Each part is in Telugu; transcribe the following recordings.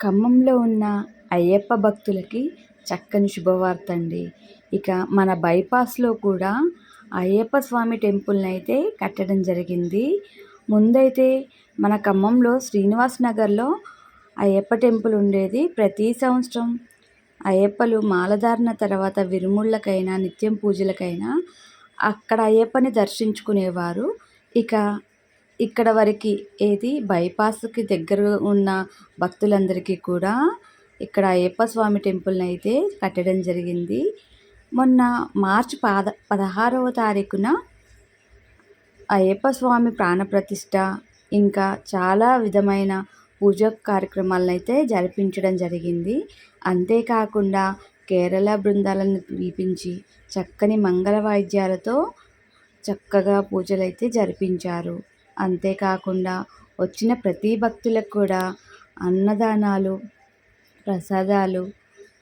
ఖమ్మంలో ఉన్న అయ్యప్ప భక్తులకి చక్కని శుభవార్త అండి ఇక మన బైపాస్లో కూడా అయ్యప్ప స్వామి టెంపుల్ని అయితే కట్టడం జరిగింది. ముందైతే మన ఖమ్మంలో శ్రీనివాస్ నగర్లో అయ్యప్ప టెంపుల్ ఉండేది. ప్రతి సంవత్సరం అయ్యప్పలు మాలధారణ తర్వాత విరుముళ్ళకైనా నిత్యం పూజలకైనా అక్కడ అయ్యప్పని దర్శించుకునేవారు. ఇక ఇక్కడ వరకు ఏది? బైపాస్కి దగ్గర ఉన్న భక్తులందరికీ కూడా ఇక్కడ అయ్యప్ప స్వామి టెంపుల్ని అయితే కట్టడం జరిగింది. మొన్న మార్చి పాద పదహారవ తారీఖున అయ్యప్ప స్వామి ప్రాణప్రతిష్ఠ ఇంకా చాలా విధమైన పూజ కార్యక్రమాలను అయితే జరిపించడం జరిగింది. అంతేకాకుండా కేరళ బృందాలను పిలిపించి చక్కని మంగళ వాయిద్యాలతో చక్కగా పూజలు అయితే జరిపించారు. అంతేకాకుండా వచ్చిన ప్రతి భక్తులకు కూడా అన్నదానాలు ప్రసాదాలు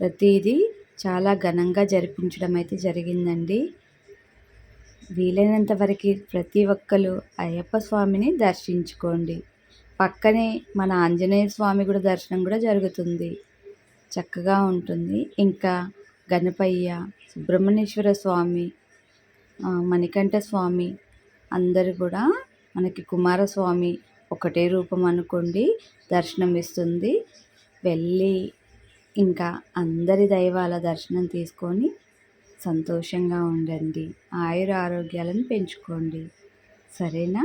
ప్రతిదీ చాలా ఘనంగా జరిపించడం అయితే జరిగిందండి. వీలైనంత వరకు ప్రతి ఒక్కరు అయ్యప్ప స్వామిని దర్శించుకోండి. పక్కనే మన ఆంజనేయ స్వామి కూడా దర్శనం కూడా జరుగుతుంది. చక్కగా ఉంటుంది. ఇంకా గణపయ్య సుబ్రహ్మణ్యేశ్వర స్వామి మణికంఠ స్వామి అందరు కూడా మనకి కుమారస్వామి ఒకటే రూపం అనుకోండి దర్శనం ఇస్తుంది. వెళ్ళి ఇంకా అందరి దైవాల దర్శనం తీసుకొని సంతోషంగా ఉండండి. ఆయుర ఆరోగ్యాలను పెంచుకోండి. సరేనా?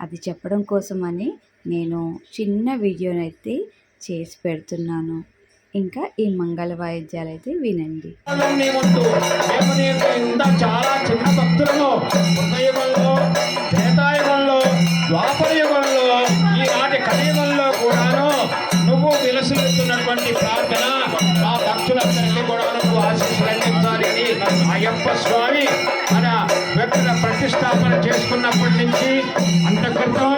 అది చెప్పడం కోసమని నేను చిన్న వీడియోనైతే చేసి పెడుతున్నాను. ఇంకా ఈ మంగళ వాయిద్యాలు అయితే వినండి చాలా చిన్న భక్తులను ద్వాపరయుగంలో ఈనాటి కలియుగంలో కూడాను నువ్వు విలసిల్లుతున్నటువంటి ప్రార్థన మా భక్తులందరికీ కూడా నువ్వు ఆశీస్సులు అందించాలని అయ్యప్ప స్వామి మన వ్యక్తుల ప్రతిష్టాపన చేసుకున్నప్పటి నుంచి అంత క్రితం